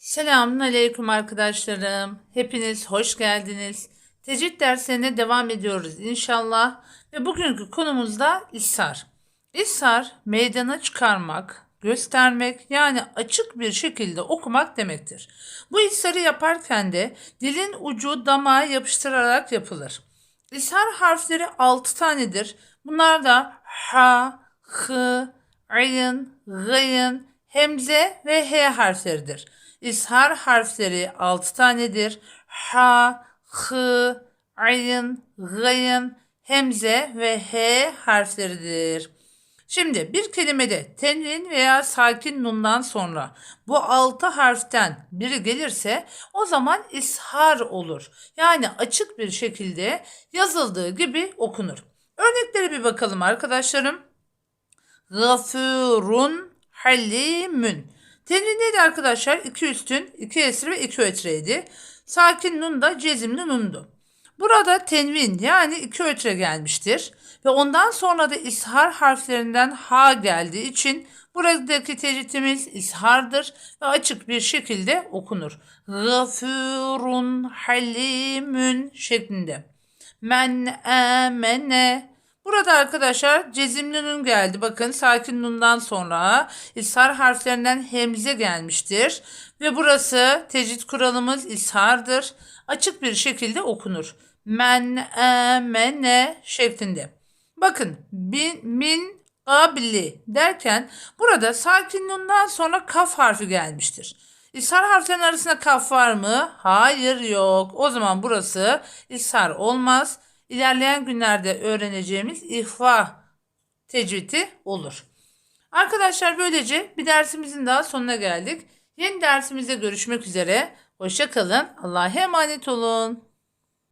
Selamun Aleyküm arkadaşlarım. Hepiniz hoş geldiniz. Tecvid derslerine devam ediyoruz inşallah. Ve bugünkü konumuz da ishar. İshar meydana çıkarmak, göstermek yani açık bir şekilde okumak demektir. Bu isharı yaparken de dilin ucu damağa yapıştırarak yapılır. İshar harfleri 6 tanedir. Bunlar da ha, hı, ayın, gayın, hemze ve h harfleridir. İshar harfleri 6 tanedir. Ha, hı, ayın, gayın, hemze ve h harfleridir. Şimdi bir kelimede tenvin veya sakin nundan sonra bu altı harften biri gelirse o zaman ishar olur. Yani açık bir şekilde yazıldığı gibi okunur. Örneklere bir bakalım arkadaşlarım. Gafurun halimün. Tenvin neydi arkadaşlar? İki üstün, iki esri ve iki ötreydi. Sakin nun da cezimli nundu. Burada tenvin yani iki ötre gelmiştir. Ve ondan sonra da ishar harflerinden ha geldiği için buradaki tecritimiz ishardır ve açık bir şekilde okunur. Gafurun halimün şeklinde. Men emene Burada arkadaşlar cezimli nun geldi. Bakın sakin nundan sonra ishar harflerinden hemze gelmiştir. Ve burası tecrit kuralımız ishardır. Açık bir şekilde okunur. Men emene şeklinde. Bakın bin, min qabli derken burada sakin nundan sonra kaf harfi gelmiştir. İshar harflerinin arasında kaf var mı? Hayır yok. O zaman burası ishar olmaz. İlerleyen günlerde öğreneceğimiz ihfa tecvidi olur. Arkadaşlar böylece bir dersimizin daha sonuna geldik. Yeni dersimizde görüşmek üzere. Hoşça kalın. Allah'a emanet olun.